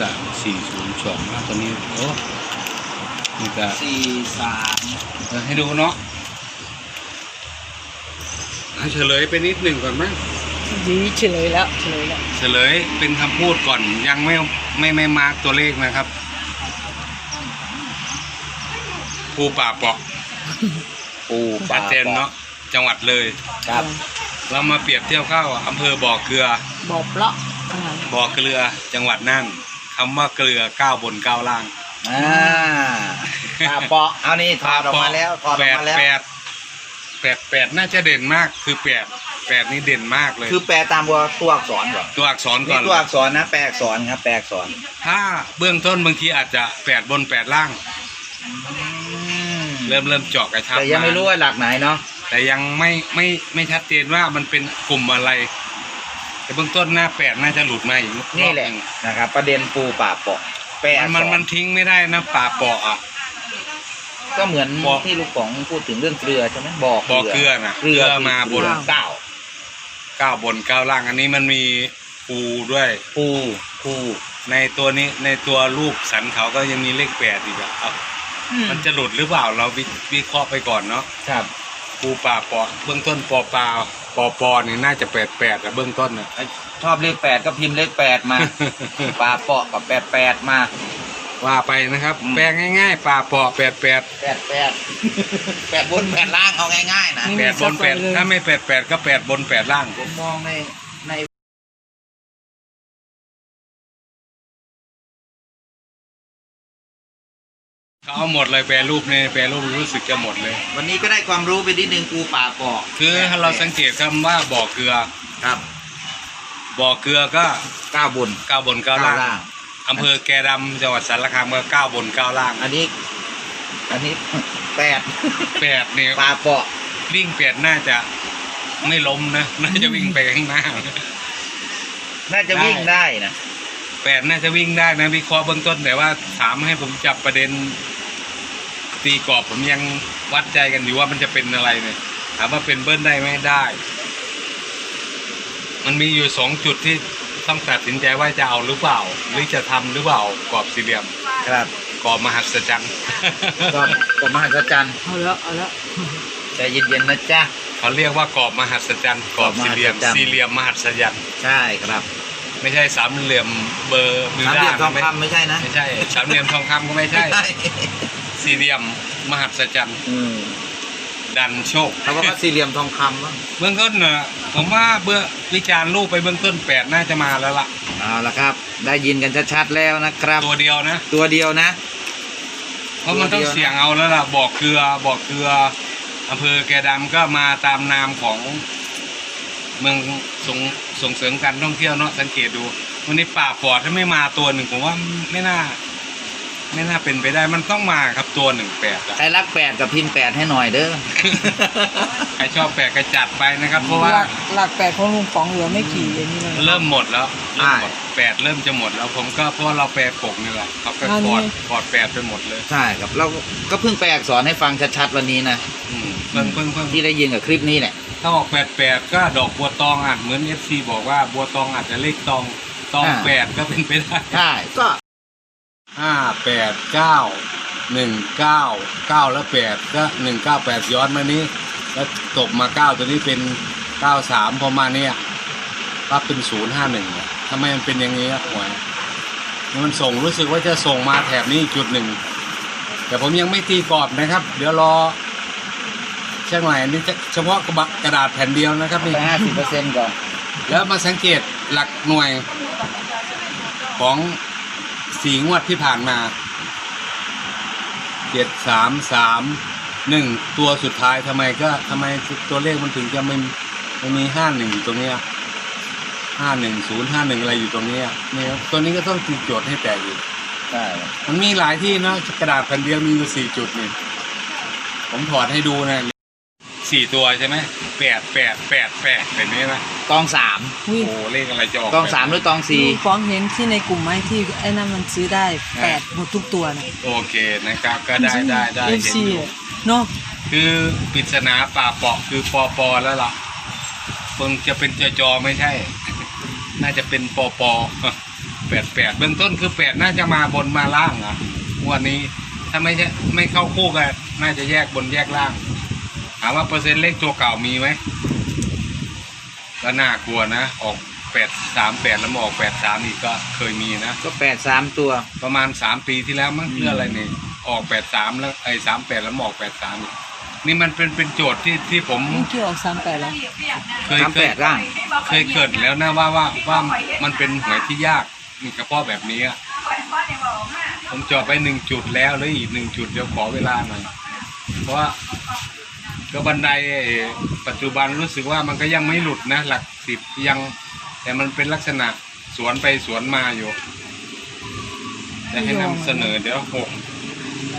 สามสี่ศูนย์สองนะตัวนี้โอ้นี่ก็สี่สามเออให้ดูเนาะให้เฉลยไปนิดหนึ่งก่อนไหมดีเฉลยแล้วเฉลยแล้วเฉลยเป็นคำพูดก่อนยังไม่ไม่ไม่มาร์กตัวเลขนะครับภูป่าเปาะปูชัดเจนเนาะจังหวัดเลยครับ เรามาเปรียบเทียบเข้าอำเภอบ่อเกลือบอกเปลาะอ่าบ่อเกลือจังหวัดน่าน คำว่าเกลือก้าวบนก้าวล่างอ่าปลาเปาะเอานี่ถอดออกมาแล้วถอดอแปอกดมาแล้วแปดแปดแปดน่าจะเด่นมากคือแปดแปดนี่เด่นมากเลย คือแปลตามตัวตัวอักษรก่อนตัวอักษรก่นี่อนตัวอักษรนะแปลอักษรครับแปลอักษรถ้าเบื้องต้นบางทีอาจจะแปดบนแปดล่าง เริ่มเริ่มเจาะกระชับแต่ยังไม่รู้ว่าหลักไหนเนาะแต่ยังไม่ไม่ไม่ชัดเจนว่ามันเป็นกลุ่มอะไร แต่เบื้องต้นหน้าแปดน่าจะหลุดมาอีกรอบนี่แหละงนะครับ ประเด็นปูป่าเปาะแปลอักษมันรมันทิ้งไม่ได้นะป่าเปาะอะ ก็เหมือนบ่อที่ลูกของพูดถึงเรื่องเกลือใช่ไหมบ่อบ่อเกลือน่ะเกลือเกลือมาบนเก้าก้าวบนก้าวล่างอันนี้มันมีปูด้วย ปูปูในตัวนี้ในตัวรูปสันเขาก็ยังมีเลขแปดอีกอะเอามันจะหลุดหรือเปล่าเราวิวิเคราะห์ไปก่อนเนาะครับ ปูป่าเปาะเบื้องต้นปอปลาปอปอนี่น่าจะแปดแปดอะเบื้องต้นนะไอ้ชอบเลขแปดก็พิมพ์เลขแปดมา ปลาเปาะกับแปดแปดมา ว่าไปนะครับ อืม แปลง่ายๆป่าเปาะแปดแปดแปดแปดแปดบนแปดล่างเอาง่ายๆนะ แปดบนแปดถ้าไม่แปดแปดก็แปดบนแปดล่าง ผมมองใน เขาเอาหมดเลยแปรรูปเนี่ยแปรรูปรู้สึกจะหมดเลย วันนี้ก็ได้ความรู้ไปนิดนึงปูป่าเปาะคือถ้าเราสังเกตคำว่าบ่อเกลือครับบ่อเกลือก็ก้าวบนก้าวบนก้าวล่างอำเภอแกดำจังหวัดสารคามก็ก้าวบนก้าวล่าง อันนี้ อันนี้แปดแปดเนี่ยปลาเปาะวิ่งแปดน่าจะไม่ล้มนะน่าจะวิ่งไปข้างหน้า น่าจะวิ่งได้นะแปดน่าจะวิ่งได้นะวิเคราะห์เบื้องต้นแต่ว่าถามให้ผมจับประเด็น ตีกรอบผมยังวัดใจกันอยู่ว่ามันจะเป็นอะไรเนี่ยถามว่าเป็นเบิ้ลได้ไหมได้ มันมีอยู่สองจุดที่ต้องตัดสินใจว่าจะเอาหรือเปล่า หรือจะทำหรือเปล่ากรอบสี่เหลี่ยมครับกรอบมหัศจรรย์ก็กบมหัศจรรย์เอาแล้วเอาแล้วใจเย็นๆนะจ๊ะเขาเรียกว่ากรอบมหัศจรรย์กรอบสี่เหลี่ยมกรอบมหัศจรรย์สี่เหลี่ยมมหัศจรรย์ใช่ครับ ไม่ใช่สามเหลี่ยมเบอร์มิวสามด้าเหลี่ยมทองไม่คำไม่ใช่นะไม่ใช่สามเหลี่ยมทองคำก็ไม่ใช่ สี่เหลี่ยมมหัศจรรย์อืมดันโชคเขาบอกว่าสี่เหลี่ยมทองคำวะเบื้องต้นเนอะผมว่าเบื้องวิจารณ์รูปไปเบื้องต้นแปดน่าจะมาแล้วล่ะ เอาละครับ ได้ยินกันชัดๆแล้วนะครับ ตัวเดียวนะ ตัวเดียวนะ เพราะมันต้องเสี่ยงเอาแล้วล่ะบอกเกลือบอกเกลืออำเภอแกดำก็มาตามนามของเมืองส่งส่งเสริมการท่องเที่ยวเนาะสังเกตดู วันนี้ป่าปอดถ้าไม่มาตัวหนึ่งผมว่าไม่น่า ไม่น่าเป็นไปได้มันต้องมาครับตัวหนึ่งแปดอะใครรักแปดกับพิมพ์แปดให้หน่อยเด้อ ใครชอบแปดก็จัดไปนะครับ เพราะว่าหลักหลักแปดของลุงป๋องเหลือไม่กี่อันนี้เลยเริ่มหมดแล้วเริ่มหมดใช่แปดเริ่มจะหมดแล้วผมก็เพราะว่าเราแปลปกนี่แหละเขาก็อันปนี้อดปอดแปดไปหมดเลยใช่ครับเราก็เพิ่งแปลอักษรให้ฟังชัดๆวันนี้นะอืมเพิ่งเพิ่งเพิ่งที่ได้ยินกับคลิปนี้แหละถ้าออกแปดแปดก็ดอกบัวตองอาจเหมือนเอฟซีบอกว่าบัวตองอาจจะเลขตองตองอ่าแปดก็เป็นไปได้ ใช่ ก็ ห้าแปดเก้าหนึ่งเก้าเก้าแล้วแปดก็หนึ่งเก้าแปดย้อนมานี้ แล้วตกมาเก้าตัวนี้เป็นเก้าสามพอมาเนี่ยก็เป็นศูนย์ห้าหนึ่งทำไมมันเป็นอย่างนี้ครับหวยมันส่งรู้สึกว่าจะส่งมาแถบนี้อีกจุดหนึ่ง แต่ผมยังไม่ตีกรอบนะครับ เดี๋ยวรอเช่นหน่อยอันนี้จะเฉพาะกระบะกระดาษแผ่นเดียวนะครับไปนี่ห้าสิบเปอร์เซ็นต์ก่อน แล้วมาสังเกตหลักหน่วยของ สีงวดที่ผ่านมาเจ็ดสามสามหนึ่งตัวสุดท้ายทำไมก็ทำไมตัวเลขมันถึงจะไม่ไม่มีห้าหนึ่งตรงเนี้ยห้าหนึ่งศูนย์ห้าหนึ่งอะไรอยู่ตรงเนี้ยเนี่ยตัวนี้ก็ต้องตีโจทย์ให้แตกอีกใช่มันมีหลายที่เนอะกระดาษแผ่นเดียวมีอยู่สี่จุดนี่ผมถอดให้ดูนะ สี่ตัวใช่ไหมแปดแปดแปดแปดแบบนี้ไหมตองสามอุ้ยโอ้เลขอะไรจะออกตองสามหรือตองสี่ลุงป๋องเห็นที่ในกลุ่มไหมที่ไอ้นั่นมันซื้อได้แปดหมดทุกตัวนะโอเคนะครับก็ได้ได้ได้เอฟเห็นซีอยู่เนาะคือปริศนาป่าเปาะคือปอปอแล้วล่ะคงจะเป็นจอจอไม่ใช่ น่าจะเป็นปอปอแปดแปดเบื้องต้นคือแปดน่าจะมาบนมาล่างอะงวันนี้ถ้าไม่ใช่ไม่เข้าคู่กันน่าจะแยกบนแยกล่างถามว่าเปอร์เซ็นต์เลขตัวเก่ามีไหมก็น่ากลัวนะ ออกแปดสามแปดแล้วมาออกแปดสามอีกก็เคยมีนะ ก็แปดสามตัว ประมาณสามปีที่แล้วมั้งอืมเรื่องอะไรเนี่ยออกแปดสามแล้วไอ้สามแปดแล้วมาออกแปดสามนี่มันเป็นเป็นโจทย์ที่ที่ผมนี่ที่ออกสามแปดแล้วเคยสามเคแปยดร่างเคยเกิดแล้วนะว่าว่าว่ามันเป็นหวยที่ยากมีกระเพาะแบบนี้อะผมจอดไปหนึ่งจุดแล้วแล้วอีกหนึ่งจุดเดี๋ยวขอเวลาหน่อยเพราะว่า ก็บันไดไอ้ปัจจุบันรู้สึกว่ามันก็ยังไม่หลุดนะหลักสิบยัง แต่มันเป็นลักษณะสวนไปสวนมาอยู่จะให้นำเสนอเดี๋ยวหก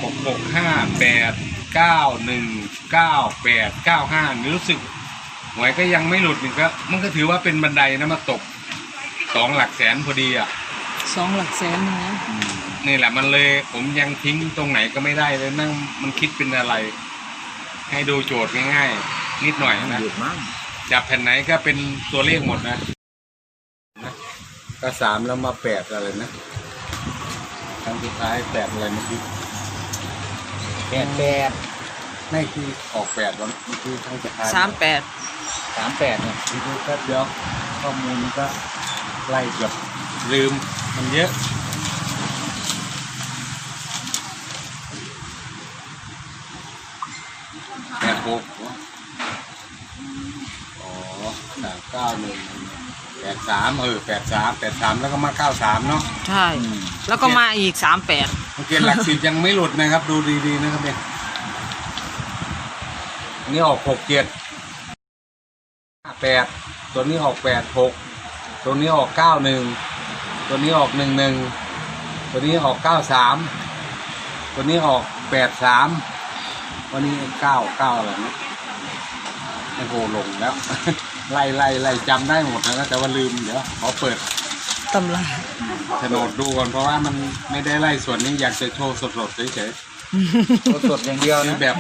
หกหกห้าแปดเก้าหนึ่งเก้าแปดเก้าห้านี่รู้สึกหวยก็ยังไม่หลุดนี่ก็มันก็ถือว่าเป็นบันไดนะมาตกสองหลักแสนพอดีอะสองหลักแสนนะนี่แหละมันเลยผมยังทิ้งตรงไหนก็ไม่ได้เลยนั่งมันคิดเป็นอะไร ให้ดูโจทย์ง่ายๆ นิดหน่อยนะ หยุดมั้งจับแผ่นไหนก็เป็นตัวเลขหมดนะนะก็สามแล้วมาแปดอะไรนะครั้งสุดท้ายแปดอะไรเมื่อกี้แปดแปดไม่คือออกแปดวันเมื่อกี้ครั้งสุดท้ายสามแปดสามแปดเนี่ยดูแป๊บเดียวข้อมูลมันก็ไล่เกือบลืมมันเยอะแปดหกอ๋อสามเก้าหนึ่งแปดสามเออแปดสามแปดสามแล้วก็มาเก้าสามเนาะใช่แล้วก็มาอีกสามแปดโอเคหลักสิบยังไม่หลุดนะครับ ดูดีๆนะครับเนี่ยอันนี้ออกหกเจ็ดแปดตัวนี้ออกแปดหกตัวนี้ออกเก้าหนึ่งตัวนี้ออกหนึ่งหนึ่งตัวนี้ออกเก้าสามตัวนี้ออกแปดสามวันนี้เก้าเก้าอะไรนะ โอ้โหหลงแล้ว ไล่ไล่ไล่จำได้หมดนะแต่ว่าลืมเดี๋ยวขอเปิดตำราโฉนดดูก่อนเพราะว่ามันไม่ได้ไล่ส่วนนี้อยากจะโชว์สดๆเฉยตัวสดอย่างเดียวๆคือนะแบบ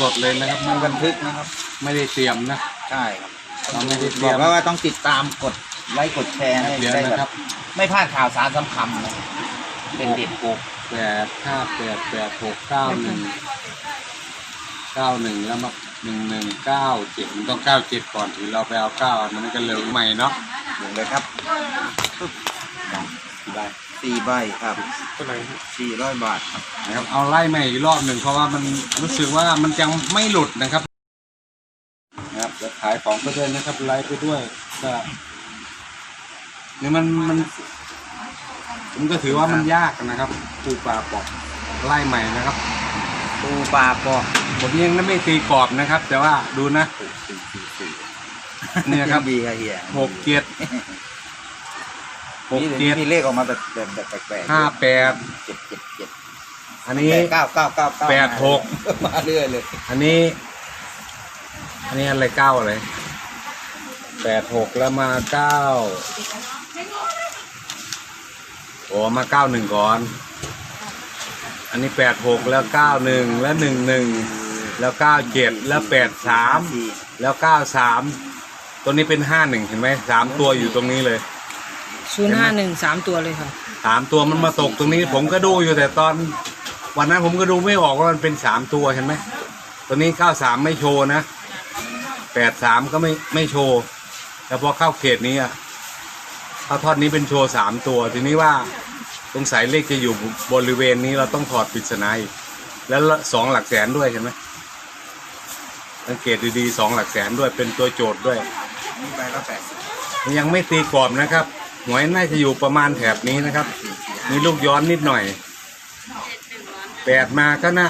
สดๆเลยนะครับมัมันนบันทึกนะครับ ไม่ได้เตรียมนะใช่ครับเราไม่ได้เตบรีอยกมแล้วว่าต้องติดตามกดไลค์กดแชร์ให้เดี๋ยวได้นะแบครับบไม่พลาดข่าวสารสำคัญนะเป็นเด็ดหกแปดห้าแปดแปดหกเก้าหนึ่งเก้าหนึ่งแล้วมา หนึ่งหนึ่งเก้าเจ็ดมันต้องเก้าเจ็ดก่อนถึงเราไปเอาเก้าอันนั้นก็เร็วใหม่เนาะลงเลยครับได้สี่ใบครับเท่าไหร่สี่ร้อยบาทครับนะครับ เอาไล่ใหม่อีกรอบหนึ่งเพราะว่ามันรู้สึกว่ามันยังไม่หลุดนะครับ นะครับจะขายของไปด้วยนะครับไลฟ์ไปด้วยก็นี่มันมันผมก็ถือว่ามันยากนะครับปูปลาปอกไล่ใหม่นะครับ ปูปลาปอกผมยังไม่ตีกรอบนะครับ แต่ว่าดูนะสี่สี่สี่เนี่ยครับดีครับเฮียหกเจ็ดหกนี่เจ็ดมีเลขออกมาแบบแบบแบบแปลกๆห้าแปดเจ็ดเจ็ดเจ็ดอันนี้เก้าเก้าเก้าเก้าแปดหกมาเรื่อยเลย อันนี้ อันนี้อะไรเก้าอะไรแปดหกแล้วมาเก้าโอ้มาเก้าหนึ่งก่อน อันนี้แปดหกแล้วเก้าหนึ่งแล้วหนึ่งหนึ่งแล้วเก้าเจ็ดแล้วแปดสามสี่แล้วเก้าสามตัวนี้เป็นห้าหนึ่งเห็นไหมสามตัวอยู่ตรงนี้เลยศูนย์ห้าหนึ่งสามตัวเลยค่ะสามตัวมันมาตกตรงนี้ ผมก็ดูอยู่แต่ตอนวันนั้นผมก็ดูไม่ออกว่ามันเป็นสามตัวเห็นไหมตัวนี้เก้าสามไม่โชว์นะแปดสามก็ไม่ไม่โชว์แต่พอเข้าเขตนี้อะเข้าทอดนี้เป็นโชว์สามตัวทีนี้ว่า ตรงสายเลขจะอยู่บริเวณนี้เราต้องถอดปริศนาอีกแล้วสองหลักแสนด้วยเห็นไหมสังเกตดีๆสองหลักแสนด้วยเป็นตัวโจทย์ด้วยใบละแปดสิบยังไม่ตีกรอบนะครับหวยน่าจะอยู่ประมาณแถบนี้นะครับ มีลูกย้อนนิดหน่อยแปดมาก็น่า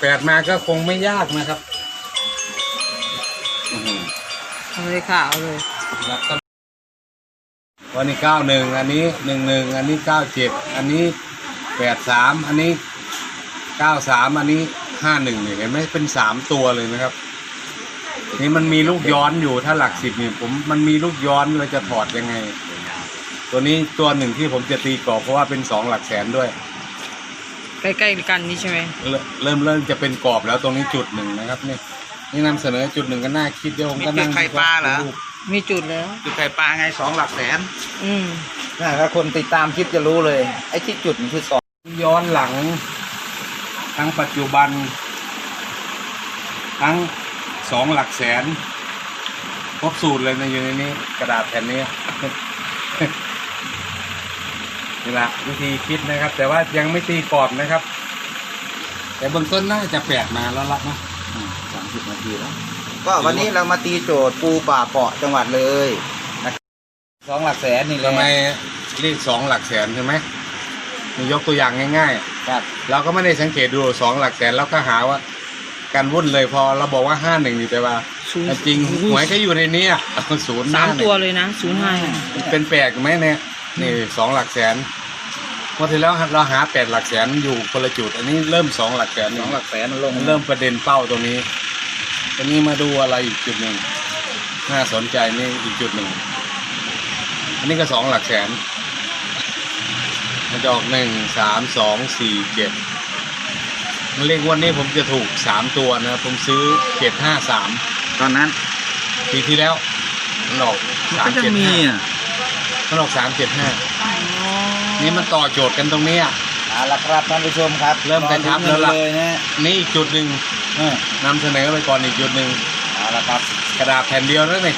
แปดมาก็คงไม่ยากนะครับเอาเลยค่ะเอาเลย วก็วันนี้เก้าหนึ่งอันนี้หนึ่งหนึ่งอันนี้เก้าเจ็ดอันนี้แปดสามอันนี้เก้าสามอันนี้ห้าหนึ่งเนี่ยเห็นไหมเป็นสามตัวเลยนะครับ นี่มันมีลูกย้อนอยู่ถ้าหลักสิบเนี่ยผมมันมีลูกย้อนเราจะถอดยังไง ตัวนี้ตัวหนึ่งที่ผมจะตีกรอบเพราะว่าเป็นสองหลักแสนด้วย ใกล้ๆกันนี่ใช่ไหมเริ่มเริ่มเริ่มจะเป็นกรอบแล้วตรงนี้จุดหนึ่งนะครับนี่นี่นำเสนอจุดหนึ่งก็น่าคิดเดี๋ยวผมก็นั่งมีไข่ปลาเหรอดู มีจุดแล้วคือไข่ปลาไงสองหลักแสนอืมน่าถ้าคนติดตามคลิปจะรู้เลย ไอ้ที่จุดนี่คือสองย้อนหลัง ทั้งปัจจุบัน ทั้งสองหลักแสนครบสูตรเลยนะอยู่ในนี้ กระดาษแผ่นนี้ นี่แหละวิธีคิดนะครับ แต่ว่ายังไม่ตีกรอบนะครับ แต่เบื้องต้นน่าจะแปดมาแล้วละนะสามสิบนาทีแล้ว ก็วันนี้เรามาตีโจทย์ปูป่าเปาะจังหวัดเลยนะครับสองหลักแสนนี่แหละทำไมเรียกสองหลักแสนใช่ไหมนี่ยกตัวอย่างง่ายครับๆ เราก็ไม่ได้สังเกตดูสองหลักแสนแล้วก็หาว่า การวุ่นเลยพอเราบอกว่าห้าหนึ่งอยู่แต่ว่าศูนย์จริงหวยก็อยู่ในนี้อะศูนย์หสาน้ามตัวเนี่ยเลยนะศูนย์ห้าเป็นแปลกไหมเนี่ยนี่สองหลักแสนเมื่อที่แล้วเราหาแปดหลักแสนอยู่คนละจุด อันนี้เริ่มสองหลักแสนสองหลักแสนมันลงมันเริ่มประเด็นเป้าตรงนี้ ทีนี้มาดูอะไรอีกจุดหนึ่งน่าสนใจนี่อีกจุดหนึ่ง อันนี้ก็สองหลักแสน มันจะออกหนึ่งสามสองสี่เจ็ดมันเลขงวันนี้ผมจะถูกสามตัวนะ ผมซื้อเจ็ดห้าสามตอนนั้นปีที่แล้วมันออกสามก็จะเจ็ดมีห้าอะมันออกสามเจ็ดห้านี่มันต่อโจทย์กันตรงเนี้ย เอาละครับท่านผู้ชมครับเริ่มกระชับแล้วล่ะ เลยนะนี่อีกจุดหนึ่งเออนำเสนอไปก่อนอีกจุดหนึ่งเอาละครับ กระดาษแผ่นเดียวแล้วนี่